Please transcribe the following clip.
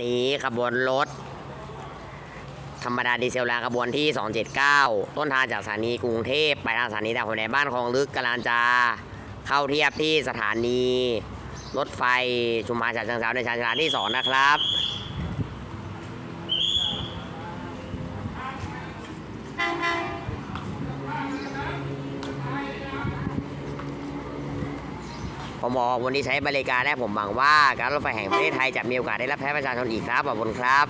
นี้ขบวนรถ ธรรมดาดีเซลแรงขบวนที่ 279 ต้นทางจากสถานีกรุงเทพไปทางสถานีดาวหัวในบ้านคลองลึกกาลานจา เข้าเทียบที่สถานี รถไฟชุมพรฉะเชิงเทราในชานชาลาที่ 2 นะครับ ผมบอกวันนี้ใช้บริการและผมหวังว่าการรถไฟแห่งประเทศไทยจะมีโอกาสได้รับใช้ประชาชนอีกครับขอบคุณครับ